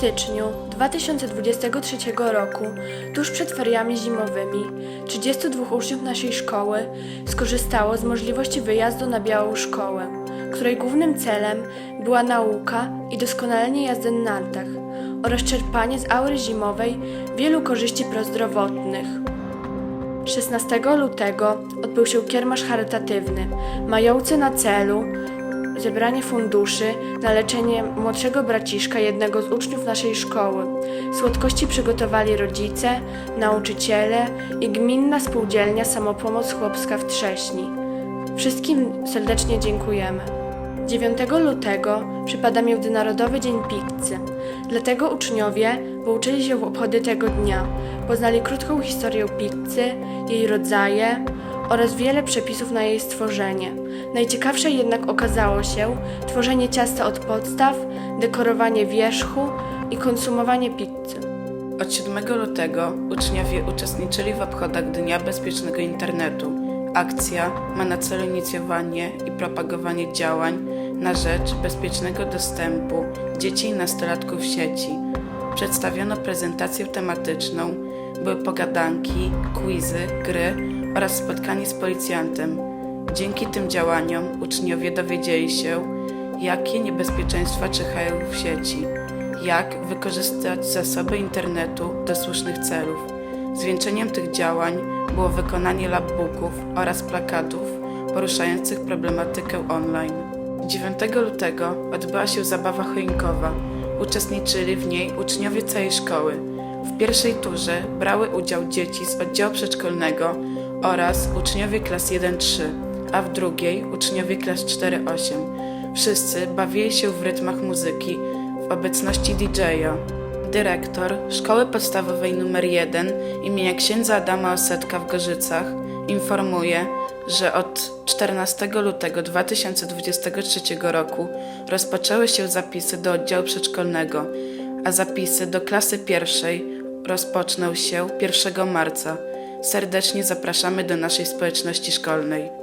styczniu 2023 roku, tuż przed feriami zimowymi, 32 uczniów naszej szkoły skorzystało z możliwości wyjazdu na Białą Szkołę, której głównym celem była nauka i doskonalenie jazdy na nartach oraz czerpanie z aury zimowej wielu korzyści prozdrowotnych. 16 lutego odbył się kiermasz charytatywny, mający na celu zebranie funduszy na leczenie młodszego braciszka jednego z uczniów naszej szkoły. Słodkości przygotowali rodzice, nauczyciele i gminna spółdzielnia Samopomoc Chłopska w Trześni. Wszystkim serdecznie dziękujemy. 9 lutego przypada Międzynarodowy Dzień Pizzy. Dlatego uczniowie włączyli się w obchody tego dnia. Poznali krótką historię pizzy, jej rodzaje oraz wiele przepisów na jej stworzenie. Najciekawsze jednak okazało się tworzenie ciasta od podstaw, dekorowanie wierzchu i konsumowanie pizzy. Od 7 lutego uczniowie uczestniczyli w obchodach Dnia Bezpiecznego Internetu. Akcja ma na celu inicjowanie i propagowanie działań na rzecz bezpiecznego dostępu dzieci i nastolatków w sieci. Przedstawiono prezentację tematyczną, były pogadanki, quizy, gry oraz spotkanie z policjantem. Dzięki tym działaniom uczniowie dowiedzieli się, jakie niebezpieczeństwa czyhają w sieci, jak wykorzystać zasoby internetu do słusznych celów. Zwieńczeniem tych działań było wykonanie labbooków oraz plakatów poruszających problematykę online. 9 lutego odbyła się zabawa choinkowa. Uczestniczyli w niej uczniowie całej szkoły. W pierwszej turze brały udział dzieci z oddziału przedszkolnego oraz uczniowie klas 1-3, a w drugiej uczniowie klas 4-8. Wszyscy bawili się w rytmach muzyki w obecności DJ-a. Dyrektor Szkoły Podstawowej nr 1 imienia księdza Adama Osetka w Gorzycach informuje, że od 14 lutego 2023 roku rozpoczęły się zapisy do oddziału przedszkolnego, a zapisy do klasy pierwszej rozpoczną się 1 marca. Serdecznie zapraszamy do naszej społeczności szkolnej.